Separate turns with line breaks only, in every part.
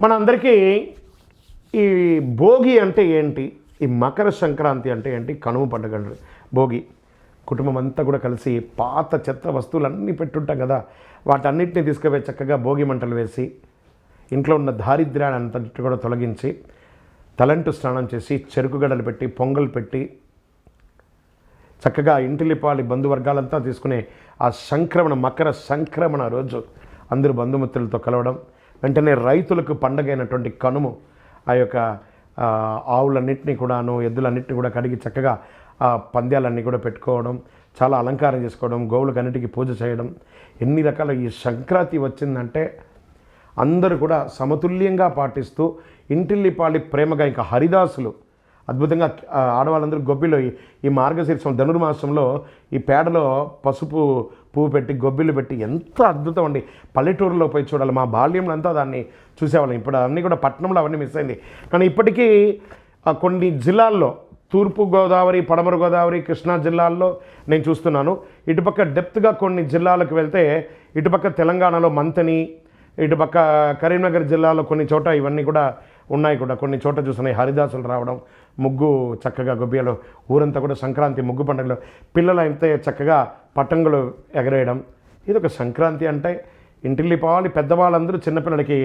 మనందరికీ ఈ భోగి అంటే ఏంటి? ఈ మకర సంక్రాంతి అంటే ఏంటి? కనుమ పండుగ భోగి. కుటుంబం అంతా కూడా కలిసి పాత చెత్త వస్తువులన్నీ పెట్టుంటాం కదా. వాటన్నిటిని తీసుకుపోయి చక్కగా భోగి మంటలు వేసి ఇంట్లో ఉన్న దారిద్ర్యాన్ని అంతటి కూడా తొలగించి తలంటు స్నానం చేసి చెరుకు గడలు పెట్టి పొంగల్ పెట్టి చక్కగా ఇంటిలిపాలి బంధువర్గాలంతా తీసుకునే ఆ సంక్రమణ మకర సంక్రమణ రోజు. అందరూ బంధుమిత్రులతో కలవడం వెంటనే రైతులకు పండగైనటువంటి కనుము ఆ యొక్క ఆవులన్నింటినీ కూడాను ఎద్దులన్నింటినీ కూడా కడిగి చక్కగా ఆ పంద్యాలన్నీ కూడా పెట్టుకోవడం చాలా అలంకారం చేసుకోవడం గోవులకు అన్నిటికీ పూజ చేయడం. ఎన్ని రకాల ఈ సంక్రాంతి వచ్చిందంటే అందరూ కూడా సమతుల్యంగా పాటిస్తూ ఇంటిల్లిపాలి ప్రేమగా ఇంకా హరిదాసులు అద్భుతంగా ఆడవాళ్ళందరూ గొబ్బిలో ఈ- ఈ మార్గశీర్షం ధనుర్మాసంలో ఈ పేడలో పసుపు పువ్వు పెట్టి గొబ్బిలు పెట్టి ఎంత అద్భుతం అండి. పల్లెటూరులో పోయి చూడాలి. మా బాల్యంలో అంతా దాన్ని చూసేవాళ్ళం. ఇప్పుడు అన్నీ కూడా పట్టణంలో అవన్నీ మిస్ అయింది. కానీ ఇప్పటికీ ఆ, కొన్ని జిల్లాల్లో తూర్పు గోదావరి పడమర గోదావరి కృష్ణా జిల్లాల్లో నేను చూస్తున్నాను. ఇటుపక్క డెప్త్గా కొన్ని జిల్లాలకు వెళ్తే ఇటుపక్క తెలంగాణలో మంతని ఇటుపక్క కరీంనగర్ జిల్లాలో కొన్ని చోట ఇవన్నీ కూడా ఉన్నాయి కూడా. కొన్ని చోట్ల చూసినాయి హరిదాసులు రావడం ముగ్గు చక్కగా గొబ్బియలో ఊరంతా కూడా సంక్రాంతి ముగ్గు పండుగలో. పిల్లలు అయితే చక్కగా పతంగులు ఎగరేయడం ఇది ఒక సంక్రాంతి అంటే ఇంటిల్లి పావాలి పెద్దవాళ్ళందరూ చిన్నపిల్లలకి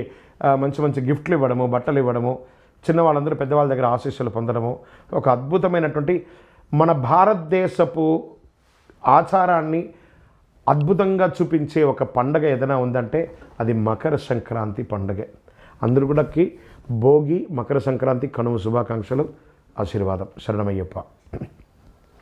మంచి మంచి గిఫ్ట్లు ఇవ్వడము బట్టలు ఇవ్వడము చిన్నవాళ్ళందరూ పెద్దవాళ్ళ దగ్గర ఆశీస్సులు పొందడము ఒక అద్భుతమైనటువంటి మన భారతదేశపు ఆచారాన్ని అద్భుతంగా చూపించే ఒక పండగ ఏదైనా ఉందంటే అది మకర సంక్రాంతి పండగే. అందరూ కూడా భోగి మకర సంక్రాంతి కనుమ శుభాకాంక్షలు. ఆశీర్వాదం. శరణమయ్యప్ప.